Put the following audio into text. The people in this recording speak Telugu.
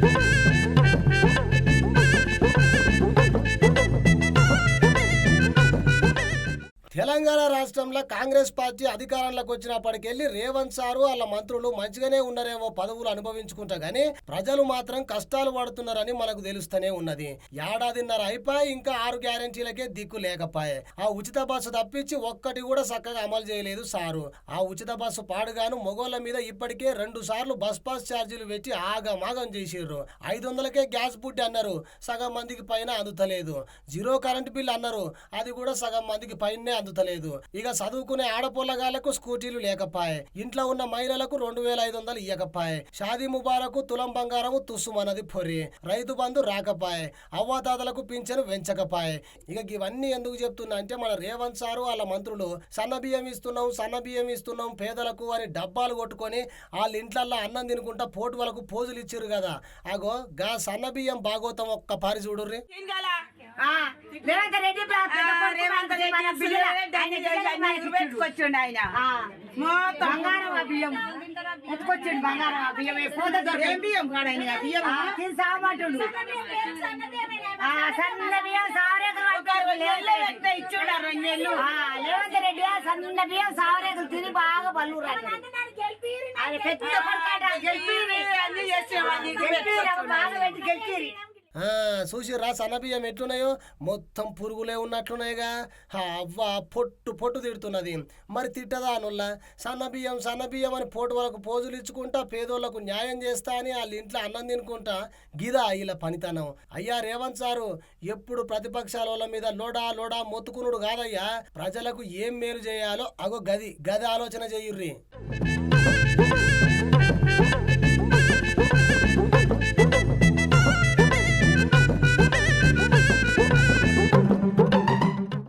Woo-hoo! తెలంగాణ రాష్ట్రంలో కాంగ్రెస్ పార్టీ అధికారంలోకి వచ్చినప్పటికెళ్ళి రేవంత్ సారు వాళ్ళ మంత్రులు మంచిగానే ఉన్నారేమో పదవులు అనుభవించుకుంటా గానీ ప్రజలు మాత్రం కష్టాలు పడుతున్నారని మనకు తెలుస్తూనే ఉన్నది. ఏడాదిన్నర అయిపోయి ఇంకా ఆరు గ్యారెంటీలకే దిక్కు లేకపాయే. ఆ ఉచిత బస్సు తప్పించి ఒక్కటి కూడా చక్కగా అమలు చేయలేదు సారు. ఆ ఉచిత బస్సు పాడుగాను మొగోళ్ళ మీద ఇప్పటికే రెండు సార్లు బస్ పాస్ ఛార్జీలు పెట్టి ఆగమాగం చేసిర్రు. ఐదు వందలకే గ్యాస్ బుడ్డి అన్నారు. సగం మందికి పైన అందుతలేదు. జీరో కరెంట్ బిల్ అన్నారు. అది కూడా సగం మందికి పైనే అందుతలేదు. ఇక చదువుకునే ఆడపొల్లగాళ్ళకు స్కూటీలు లేకపాయే. ఇంట్లో ఉన్న మహిళలకు రెండు వేల ఐదు వందలు ఇయ్యకపాయే. షాదీ ముబారకు తులం బంగారము తుస్సుమన్నది పొరి. రైతు బంధు రాకపాయే. అవ్వాతాతలకు పింఛను వెంచకపాయే. ఇక ఇవన్నీ ఎందుకు చెప్తున్నా అంటే మన రేవంత్ సారు వాళ్ళ మంత్రులు సన్న బియ్యం ఇస్తున్నాం సన్న బియ్యం ఇస్తున్నాం పేదలకు అని డబ్బాలు కొట్టుకొని వాళ్ళ ఇంట్లల్లో అన్నం తినుకుంటా పోటు వాళ్ళకు పోజులు ఇచ్చారు కదా. అగో గా సన్న బియ్యం బాగోతాం ఒక్క పారి చూడుర్రి. రేవంత్ రెడ్డి రేవంత్ రెడ్డి. పెట్టుకొచ్చిండు ఆయన బంగారం బియ్యం. ఎత్తుకొచ్చిండు బంగారం బియ్యం. ఏం బియ్యం కాడైనా బియ్యం? సామంటుండు ఆ, సన్న బియ్యం ఎంత ఇచ్చిండు రెండు నెలలు రేవంత్ రెడ్డి సన్న బియ్యం సారేకలు తిని బాగా పళ్ళు అది పెద్ద కొడుకాట గెలిపిరి అన్ని చేసేవాడిని. గెలిపిరి బాగా పెట్టి గెలిపిరి. చూసి రా సన్న బియ్యం ఎట్లున్నాయో? మొత్తం పురుగులే ఉన్నట్లున్నాయిగా. అవ్వ పొట్టు పొట్టు తిడుతున్నది. మరి తిట్టదా అనుల్ల సన్న బియ్యం అని పోటు వాళ్ళకు పోజులు ఇచ్చుకుంటా పేదోళ్ళకు న్యాయం చేస్తా అని వాళ్ళ ఇంట్లో అన్నం తినుకుంటా. గిదా ఇలా పనితనం. అయ్యా రేవంత్ సారు ఎప్పుడు ప్రతిపక్షాల వాళ్ళ మీద లోడా లోడా మొత్తుకునుడు కాదయ్యా. ప్రజలకు ఏం మేలు చేయాలో అగో గది గది ఆలోచన చేయుర్రి.